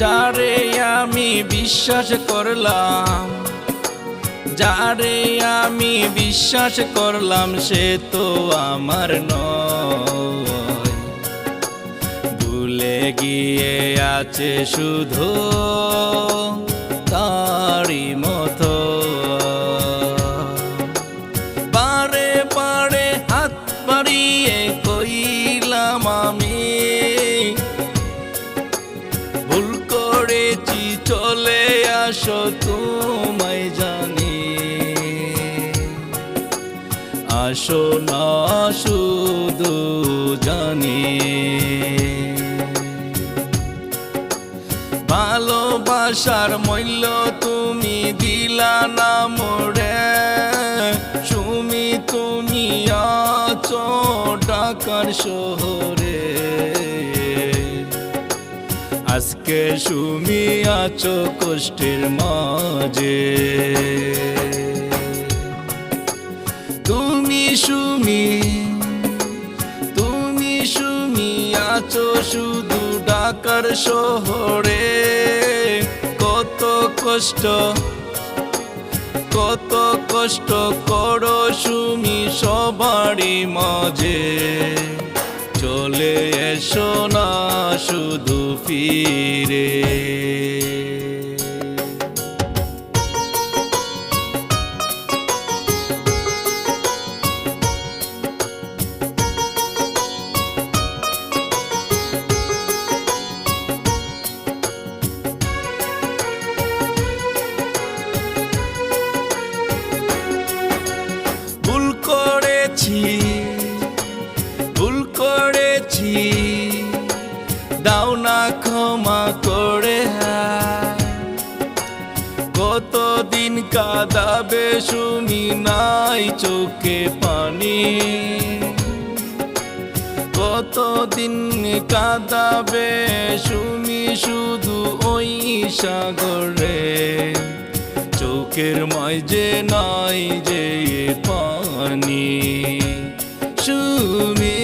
যারে আমি বিশ্বাস করলাম, যারে আমি বিশ্বাস করলাম সে তো আমার নয়। ভুলে গিয়ে আছে শুধু তোমায় জানি। আসো না, শুধু জানি। ভালোবাসার মূল্য তুমি দিলা না মোড়ে সুমি, তুমি আছো ঢাকার শহরে। আজকে সুমি আছো কষ্টের মাঝে? তুমি সুমি তুমি সুমি আছো শুধু ডাকার শহরে। কত কষ্ট কত কষ্ট করো সুমি সবারই মাঝে। চলে এসো না শুধু ফিরে। ভুল করেছি। কাঁদাবে শুনি নাই চোখে পানি। কতদিন কাঁদাবে শুনি শুধু ওই সাগরে। চোখের মাঝে নাই যে পানি। সুমিয়া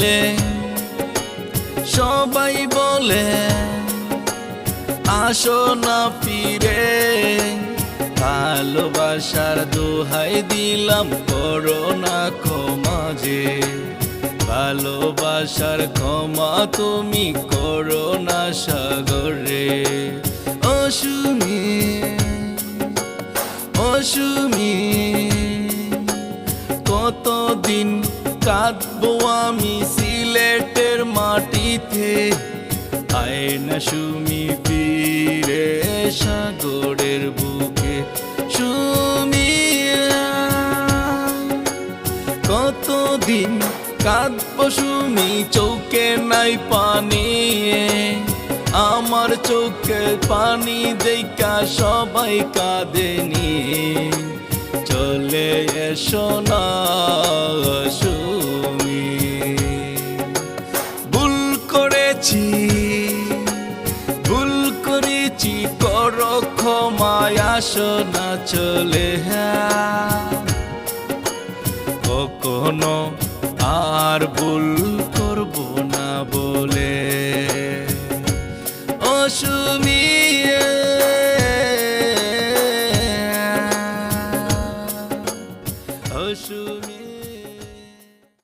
বলে, সবাই বলে, আসো না ফিরে। ভালোবাসার দোহাই দিলাম করো না ক্ষমা যে। ভালোবাসার ক্ষমা তুমি করো না সাগরে। অসুমি অসুমি, কতদিন কাঁদবো আমি সিলেটের মাটিতে। আয় না সুমি ফিরে সাগরের বুকে। সুমিয়া কতদিন কাঁদবো সুমি, চৌকে নাই পানি। আমার চোখে পানি দেখা সবাই কাঁদে কাঁদেনি চলে এসো ক্ষমায় আসো না চলে হ্যাঁ। কখনো আর ভুল করব না বলে। অসুমিয়া